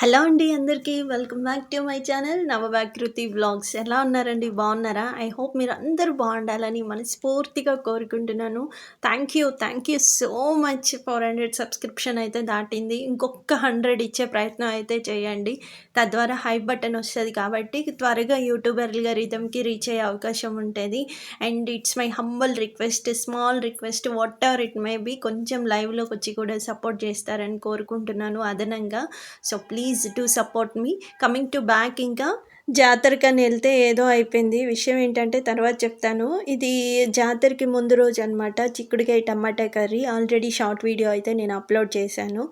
Hello అండి అందరికీ welcome back to my channel Navavakruthi vlogs. ఎలా ఉన్నారండి? బాగున్నారా? ఐ హోప్ మీరు అందరూ బాగుండాలని మనస్ఫూర్తిగా కోరుకుంటున్నాను. Thank you thank you so much. Four hundred subscription అయితే దాటింది. ఇంకొక హండ్రెడ్ ఇచ్చే ప్రయత్నం అయితే చేయండి. తద్వారా హై బటన్ వస్తుంది కాబట్టి త్వరగా యూట్యూబర్లుగా రిథమ్కి రీచ్ అయ్యే అవకాశం ఉంటుంది. And it's my humble request small request whatever it may be కొంచెం లైవ్లోకి వచ్చి కూడా సపోర్ట్ చేస్తారని కోరుకుంటున్నాను అదనంగా. So please please to support me coming to back ఇంకా జాతరకని వెళ్తే ఏదో అయిపోయింది. విషయం ఏంటంటే తర్వాత చెప్తాను. ఇది జాతరకి ముందు రోజు అనమాట చిక్కుడుకాయ టమాటా కర్రీ. ఆల్రెడీ షార్ట్ వీడియో అయితే నేను అప్లోడ్ చేశాను.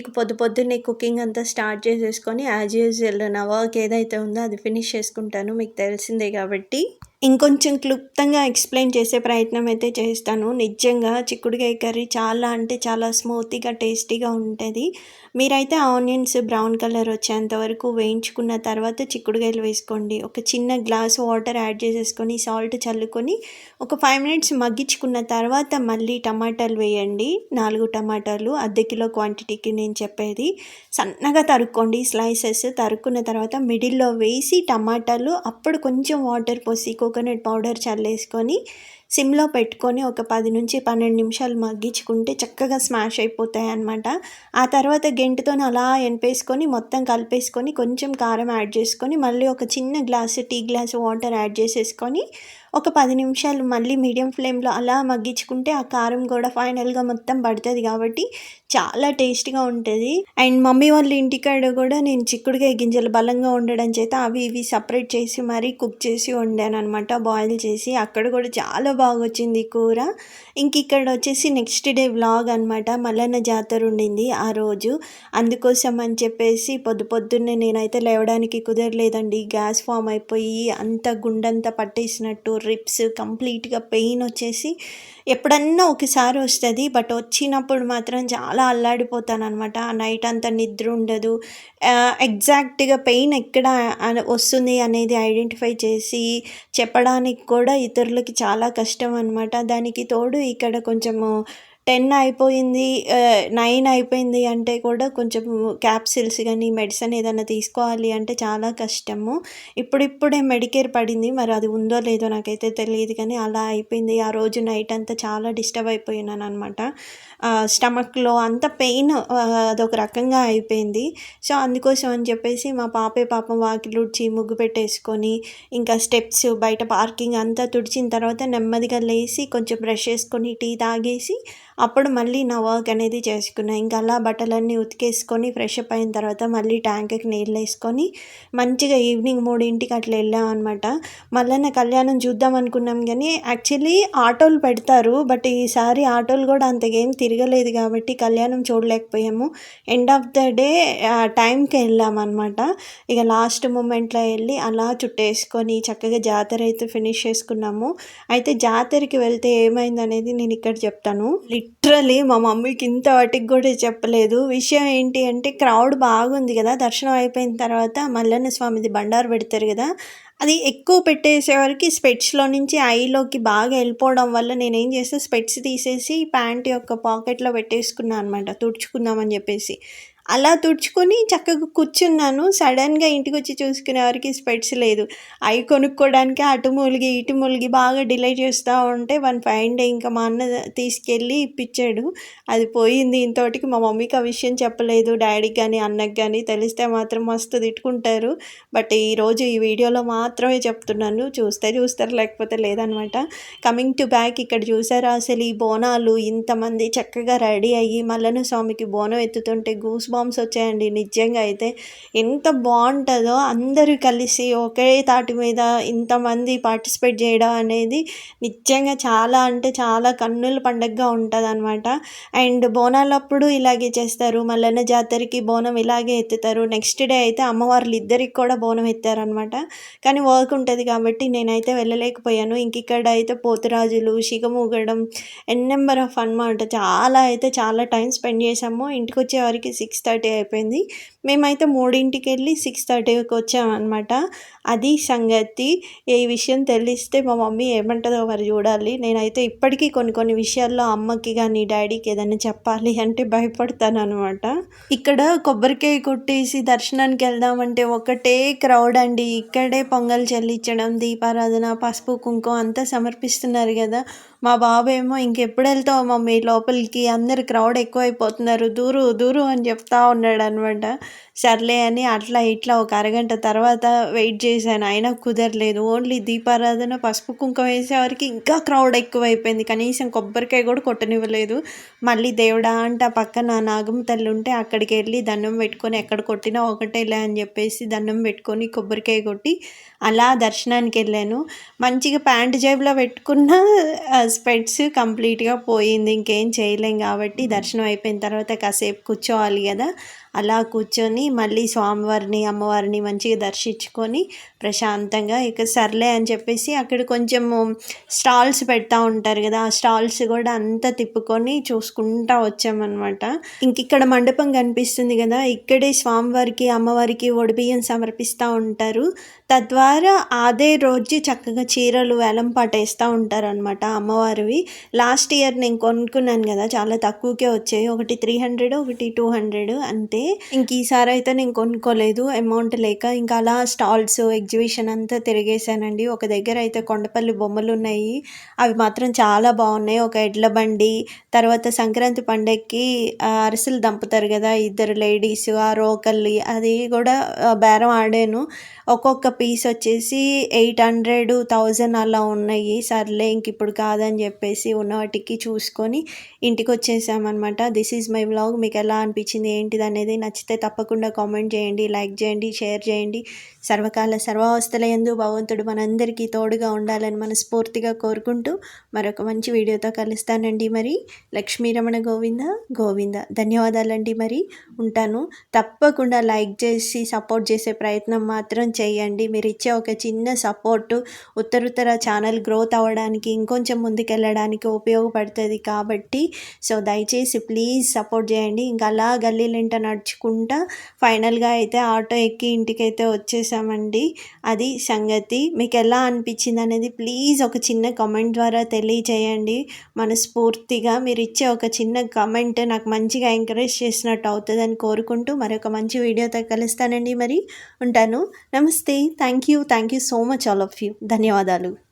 ఇక పొద్దు పొద్దున్నే కుకింగ్ అంతా స్టార్ట్ చేసేసుకొని యాజ్ యూజువల్ నా వర్క్ ఏదైతే ఉందో అది ఫినిష్ చేసుకుంటాను. మీకు తెలిసిందే కాబట్టి. ఇంకొంచెం క్లుప్తంగా ఎక్స్ప్లెయిన్ చేసే ప్రయత్నం అయితే చేస్తాను. నిజంగా చిక్కుడుకాయ కర్రీ చాలా అంటే చాలా స్మూత్గా టేస్టీగా ఉంటుంది. మీరైతే ఆనియన్స్ బ్రౌన్ కలర్ వచ్చేంత వరకు వేయించుకున్న తర్వాత చిక్కుడుకాయలు వేసుకోండి. ఒక చిన్న గ్లాస్ వాటర్ యాడ్ చేసేసుకొని సాల్ట్ చల్లుకొని ఒక ఫైవ్ మినిట్స్ మగ్గించుకున్న తర్వాత మళ్ళీ టమాటాలు వేయండి. నాలుగు టమాటాలు అర్ధ కిలో క్వాంటిటీకి నేను చెప్పేది. సన్నగా తరుక్కోండి. స్లైసెస్ తరుక్కున్న తర్వాత మిడిల్లో వేసి టమాటాలు అప్పుడు కొంచెం వాటర్ పోసి కోకోనట్ పౌడర్ చల్లేసుకొని సిమ్లో పెట్టుకొని ఒక పది నుంచి పన్నెండు నిమిషాలు మగ్గించుకుంటే చక్కగా స్మాష్ అయిపోతాయి అనమాట ఆ తర్వాత గెంటుతో అలా ఎనిపేసుకొని మొత్తం కలిపేసుకొని కొంచెం కారం యాడ్ చేసుకొని మళ్ళీ ఒక చిన్న glass tea glass water add చేసేసుకొని ఒక పది నిమిషాలు మళ్ళీ మీడియం ఫ్లేమ్లో అలా మగ్గించుకుంటే ఆ కారం కూడా ఫైనల్గా మొత్తం పడుతుంది కాబట్టి చాలా టేస్ట్గా ఉంటుంది. అండ్ మమ్మీ వాళ్ళ ఇంటికాడ కూడా నేను చిక్కుడుకాయ గింజలు బలంగా ఉండడం చేత అవి ఇవి సపరేట్ చేసి మరీ కుక్ చేసి వండాను అనమాట బాయిల్ చేసి అక్కడ కూడా చాలా బాగా వచ్చింది కూర. ఇంక ఇక్కడ వచ్చేసి నెక్స్ట్ డే వ్లాగ్ అనమాట మల్లన్న జాతర ఉండింది ఆ రోజు. అందుకోసం అని చెప్పేసి పొద్దు పొద్దున్నే నేనైతే లేవడానికి కుదరలేదండి. గ్యాస్ ఫామ్ అయిపోయి అంత గుండంతా పట్టేసినట్టు రిప్స్ కంప్లీట్గా పెయిన్ వచ్చేసి ఎప్పుడన్నా ఒకసారి వస్తుంది. బట్ వచ్చినప్పుడు మాత్రం చాలా అల్లాడిపోతాను అనమాట నైట్ అంతా నిద్ర ఉండదు. ఎగ్జాక్ట్గా పెయిన్ ఎక్కడ వస్తుంది అనేది ఐడెంటిఫై చేసి చెప్పడానికి కూడా ఇతరులకి చాలా కష్టం అనమాట దానికి తోడు ఇక్కడ కొంచెము టెన్ అయిపోయింది నైన్ అయిపోయింది అంటే కూడా కొంచెం క్యాప్సిల్స్ కానీ మెడిసిన్ ఏదైనా తీసుకోవాలి అంటే చాలా కష్టము. ఇప్పుడిప్పుడే మెడికేర్ పడింది. మరి అది ఉందో లేదో నాకైతే తెలియదు కానీ అలా అయిపోయింది. ఆ రోజు నైట్ అంతా చాలా డిస్టర్బ్ అయిపోయినాను అనమాట స్టమక్లో అంత పెయిన్ అదొక రకంగా అయిపోయింది. సో అందుకోసం అని చెప్పేసి మా పాపే పాపం వాకిలుడ్చి ముగ్గు పెట్టేసుకొని ఇంకా స్టెప్స్ బయట పార్కింగ్ అంతా తుడిచిన తర్వాత నెమ్మదిగా లేచి కొంచెం బ్రష్ చేసుకొని టీ తాగేసి అప్పుడు మళ్ళీ నా వర్క్ అనేది చేసుకున్నాను ఇంకా అలా బట్టలన్నీ ఉతికేసుకొని ఫ్రెష్ అప్ అయిన తర్వాత మళ్ళీ ట్యాంక్కి నీళ్ళు వేసుకొని మంచిగా ఈవినింగ్ మూడింటికి అట్లా వెళ్ళాం అనమాట మళ్ళీ కళ్యాణం చూద్దాం అనుకున్నాం కానీ యాక్చువల్లీ ఆటోలు పెడతారు. బట్ ఈసారి ఆటోలు కూడా అంతగేం తిరగలేదు కాబట్టి కళ్యాణం చూడలేకపోయాము. ఎండ్ ఆఫ్ ద డే టైంకి వెళ్ళామన్నమాట ఇక లాస్ట్ మూమెంట్లో వెళ్ళి అలా చుట్టేసుకొని చక్కగా జాతర అయితే ఫినిష్ చేసుకున్నాము. అయితే జాతరకి వెళ్తే ఏమైంది అనేది నేను ఇక్కడ చెప్తాను. లిటరలీ మా మమ్మీకి ఇంత వాటికి కూడా చెప్పలేదు. విషయం ఏంటి అంటే క్రౌడ్ బాగుంది కదా దర్శనం అయిపోయిన తర్వాత మల్లన్న స్వామిది బండారు పెడతారు కదా అది ఎక్కువ పెట్టేసేవారికి స్పెట్స్లో నుంచి ఐలోకి బాగా వెళ్ళిపోవడం వల్ల నేను ఏం చేస్తే స్పెట్స్ తీసేసి ప్యాంట్ యొక్క పాకెట్లో పెట్టేసుకున్నాను అనమాట తుడుచుకుందామని చెప్పేసి. అలా తుడుచుకొని చక్కగా కూర్చున్నాను. సడన్గా ఇంటికి వచ్చి చూసుకునే వారికి స్పెట్స్ లేదు. అవి కొనుక్కోవడానికి అటు మూలిగి ఇటు మూలిగి బాగా డిలే చేస్తూ ఉంటే వన్ ఫైన్ డే ఇంకా మా అన్న తీసుకెళ్ళి ఇప్పించాడు అది పోయింది. ఇంతటికి మా మమ్మీకి ఆ విషయం చెప్పలేదు. డాడీకి కానీ అన్నకి కానీ తెలిస్తే మాత్రం మస్తు తిట్టుకుంటారు. బట్ ఈరోజు ఈ వీడియోలో మాత్రమే చెప్తున్నాను. చూస్తే చూస్తారు లేకపోతే లేదనమాట. కమింగ్ టు బ్యాక్ ఇక్కడ చూసారా? అసలు ఈ బోనాలు ఇంతమంది చక్కగా రెడీ అయ్యి మల్లన స్వామికి బోనం ఎత్తుతుంటే గూస్ బాంబ్స్ వచ్చాయండి. నిజంగా అయితే ఎంత బాగుంటుందో అందరూ కలిసి ఒకే తాటి మీద ఇంతమంది పార్టిసిపేట్ చేయడం అనేది నిజంగా చాలా అంటే చాలా కన్నుల పండగగా ఉంటుంది అనమాట అండ్ బోనాలప్పుడు ఇలాగే చేస్తారు. మల్లన్న జాతరకి బోనం ఇలాగే ఎత్తుతారు. నెక్స్ట్ డే అయితే అమ్మవార్లు ఇద్దరికి కూడా బోనం ఎత్తారనమాట కానీ వర్క్ ఉంటుంది కాబట్టి నేనైతే వెళ్ళలేకపోయాను. ఇంక ఇక్కడ అయితే పోతురాజులు శిగమూగడం ఎన్ నెంబర్ ఆఫ్ అనమాట చాలా అయితే చాలా టైం స్పెండ్ చేసాము ఇంటికి వచ్చే వారికి సిక్స్ థర్టీ అయిపోయింది. మేమైతే మూడింటికి వెళ్ళి సిక్స్ థర్టీకి వచ్చామన్నమాట. అది సంగతి. ఈ విషయం తెలిస్తే మా మమ్మీ ఏమంటుందో మరి చూడాలి. నేనైతే ఇప్పటికీ కొన్ని కొన్ని విషయాల్లో అమ్మకి కానీ డాడీకి ఏదైనా చెప్పాలి అంటే భయపడతాను అనమాట ఇక్కడ కొబ్బరికాయ కొట్టేసి దర్శనానికి వెళ్దామంటే ఒకటే క్రౌడ్ అండి. ఇక్కడే పొంగల్ చెల్లించడం దీపారాధన పసుపు కుంకుమ అంతా సమర్పిస్తున్నారు కదా. మా బాబు ఏమో ఇంకెప్పుడు వెళ్తావు మమ్మీ? లోపలికి అందరు క్రౌడ్ ఎక్కువైపోతున్నారు. దూరు దూరు అని చెప్తా ఉన్నాడు అనమాట సర్లే అని అట్లా ఇట్లా ఒక అరగంట తర్వాత వెయిట్ చేశాను. అయినా కుదరలేదు. ఓన్లీ దీపారాధన పసుపు కుంకుమ వేసేవారికి ఇంకా క్రౌడ్ ఎక్కువైపోయింది. కనీసం కొబ్బరికాయ కూడా కొట్టనివ్వలేదు. మళ్ళీ దేవుడా అంటే ఆ పక్కన నాగం తల్లి ఉంటే అక్కడికి వెళ్ళి దండం పెట్టుకొని ఎక్కడ కొట్టినా ఒకటేలే అని చెప్పేసి దండం పెట్టుకొని కొబ్బరికాయ కొట్టి అలా దర్శనానికి వెళ్ళాను. మంచిగా ప్యాంట్ జేబులో పెట్టుకున్న స్పెట్స్ కంప్లీట్గా పోయింది. ఇంకేం చేయలేం కాబట్టి దర్శనం అయిపోయిన తర్వాత కాసేపు కూర్చోవాలి కదా. అలా కూర్చొని మళ్ళీ స్వామివారిని అమ్మవారిని మంచిగా దర్శించుకొని ప్రశాంతంగా ఇక సర్లే అని చెప్పేసి అక్కడ కొంచెం స్టాల్స్ పెడతా ఉంటారు కదా ఆ స్టాల్స్ కూడా అంతా తిప్పుకొని చూసుకుంటా వచ్చామన్నమాట. ఇంక ఇక్కడ మండపం కనిపిస్తుంది కదా ఇక్కడే స్వామివారికి అమ్మవారికి ఒడిబియ్యం సమర్పిస్తూ ఉంటారు. తద్వారా అదే రోజు చక్కగా చీరలు వేలం పాటేస్తూ ఉంటారు అనమాట అమ్మవారివి. లాస్ట్ ఇయర్ నేను కొనుక్కున్నాను కదా చాలా తక్కువకే వచ్చాయి. ఒకటి త్రీ హండ్రెడ్ ఒకటి టూ హండ్రెడ్ అంతే. ఇంక ఈసారి అయితే నేను కొనుక్కోలేదు. అమౌంట్ లేక ఇంకా అలా స్టాల్స్ ఎగ్జిబిషన్ అంతా తిరిగేసానండి. ఒక దగ్గర అయితే కొండపల్లి బొమ్మలు ఉన్నాయి. అవి మాత్రం చాలా బాగున్నాయి. ఒక ఎడ్ల బండి తర్వాత సంక్రాంతి పండగకి అరిసెలు దంపుతారు కదా ఇద్దరు లేడీస్ ఆ రోకల్లి అది కూడా బేరం ఆడాను. ఒక్కొక్క పీస్ వచ్చేసి ఎయిట్ హండ్రెడ్ థౌజండ్ అలా ఉన్నాయి. సర్లే ఇంక ఇప్పుడు కాదని చెప్పేసి ఉన్న వాటికి చూసుకొని ఇంటికి వచ్చేసామన్నమాట. దిస్ ఈజ్ మై బ్లాగ్ మీకు ఎలా అనిపించింది ఏంటిది అనేది నచ్చితే తప్ప తప్పకుండా కామెంట్ చేయండి లైక్ చేయండి షేర్ చేయండి. సర్వకాల సర్వావస్థల ఎందు భగవంతుడు మనందరికీ తోడుగా ఉండాలని మనస్ఫూర్తిగా కోరుకుంటూ మరొక మంచి వీడియోతో కలుస్తానండి మరి. లక్ష్మీరమణ గోవింద గోవింద. ధన్యవాదాలండి మరి. ఉంటాను. తప్పకుండా లైక్ చేసి సపోర్ట్ చేసే ప్రయత్నం మాత్రం చేయండి. మీరు ఇచ్చే ఒక చిన్న సపోర్టు ఉత్తరుత్తర ఛానల్ గ్రోత్ అవ్వడానికి ఇంకొంచెం ముందుకెళ్ళడానికి ఉపయోగపడుతుంది కాబట్టి సో దయచేసి ప్లీజ్ సపోర్ట్ చేయండి. ఇంకా అలా గల్లీలింట నడుచుకుంటా ఫైనల్గా అయితే ఆటో ఎక్కి ఇంటికైతే చేసామండి అది సంగతి. మీకు ఎలా అనిపించింది అనేది ప్లీజ్ ఒక చిన్న కమెంట్ ద్వారా తెలియచేయండి. మనస్ఫూర్తిగా మీరు ఇచ్చే ఒక చిన్న కమెంట్ నాకు మంచిగా ఎంకరేజ్ చేసినట్టు అవుతుందని కోరుకుంటూ మరొక మంచి వీడియోతో కలుస్తానండి మరి. ఉంటాను. నమస్తే. Thank you thank you so much all of you. ధన్యవాదాలు.